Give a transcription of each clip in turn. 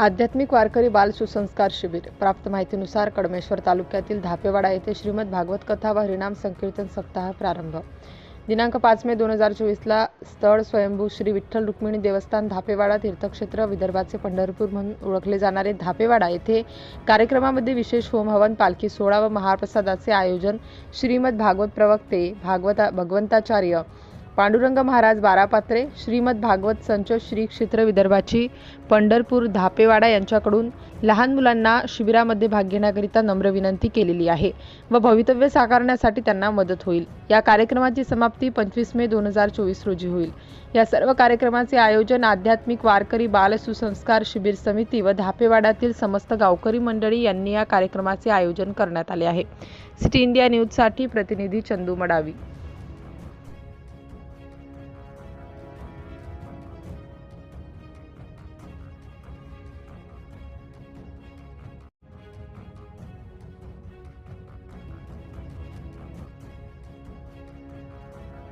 आध्यात्मिक वारकरी बाल सुसंस्कार शिबिर. प्राप्त माहितीनुसार कडमेश्वर तालुक्यातील धापेवाडा येथे श्रीमद भागवत कथा व हरिनाम संकीर्तन सप्ताह प्रारंभ. दिनांक पाच मे दोन हजार चोवीसला स्थळ स्वयंभू श्री विठ्ठल रुक्मिणी देवस्थान धापेवाडा तीर्थक्षेत्र विदर्भाचे पंढरपूर म्हणून ओळखले जाणारे धापेवाडा येथे कार्यक्रमामध्ये विशेष होम हवन पालखी सोहळा व महाप्रसादाचे आयोजन श्रीमद भागवत प्रवक्ते भागवता भगवंताचार्य पांडुरंग महाराज बारापात्रे श्रीमद भागवत संच श्री क्षेत्र विदर्भाची पंढरपूर धापेवाडा यांच्याकडून लहान मुलांना शिबिरामध्ये भाग घेण्याकरिता नम्र विनंती केलेली आहे व भवितव्य साकारण्यासाठी त्यांना मदत होईल. या कार्यक्रमाची समाप्ती पंचवीस मे दोन हजार चोवीस रोजी होईल. या सर्व कार्यक्रमाचे आयोजन आध्यात्मिक वारकरी बाल सुसंस्कार शिबिर समिती व धापेवाड्यातील समस्त गावकरी मंडळी यांनी या कार्यक्रमाचे आयोजन करण्यात आले आहे. सिटी इंडिया न्यूजसाठी प्रतिनिधी चंदू मडावी.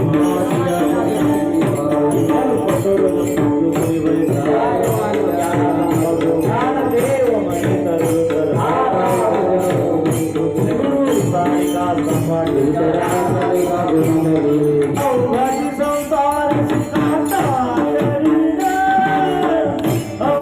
Thank you.